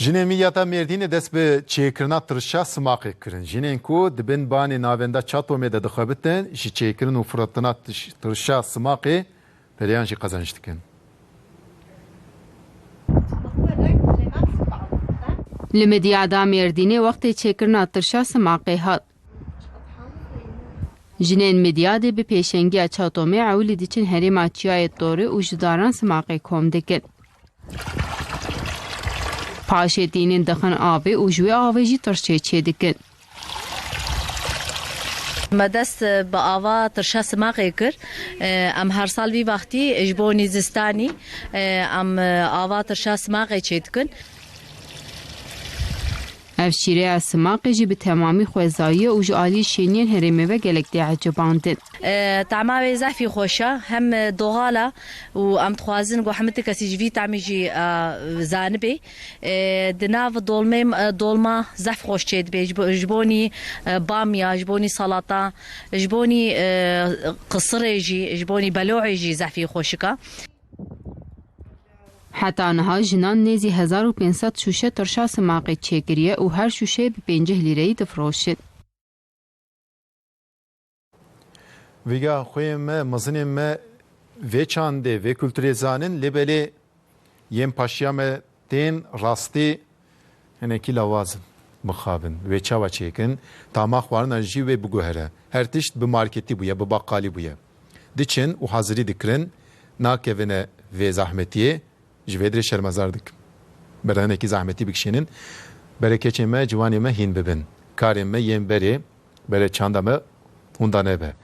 Jinên milyata Mêrdînê dest bi çêkirina tirşa simaxê kirin. Jinên ku dibin banê navenda Çatomê de dixebitin ji çêkirin û firatina tirşa simaxê periyan jî qezenc dikin. Li Midyada Mêrdînê wextê çêkirina hat. Jinên Midyadê bi pêşengiya Çatomê ewlî diçin herêma Çiyayê Torê û ji daran simaxê kom dikin. Paşê dînên dixin avê û ji wê avê jî tirçê çê dikin. ما دەست بە ئاوا ترشە سماقێ کرد ئەم هەر ساڵ وی وەختی ژ بۆ نیزستانی ئەم ئاوا ترشە سماقێ چێتکن. Ev şîreya simaxê jî bi temamî xwezayiye û ji alî şêniyên herêmê ve gelek tê ecebandin. Tama wê zefî xweş e hem doğala û em dixwazin got hemî kesî ji vî temî jî zanibê. Di nav dolmê dolma zef xweş çê dibe ji bonî bamya ji bonî salata ji bonî qisirê jî ji bonî beloê jî zefî xweşika Heta niha jinan nêzî 1500 şûşe tirşa simaxê çêkiriye û her şûşe bi 50 lîreyî difroşin. Vîga xuyên me mezinên me vê çandê vê kulturê zanin lê belê yên paşiya me tên rastî hinekî lawazin mixabin vê çawa çêkin tama xwarin jî wê biguhere her tişt bi marketî bûye bi baqqalî bûye diçin û hazirî dikirin nakevine vê zahmetiyê ji vê dirê şermezar dikin berenekî zahmetî bikişînin berekeçên me ciwanê me hîn bibin karên me yên berê bere çanda me hûn da nebe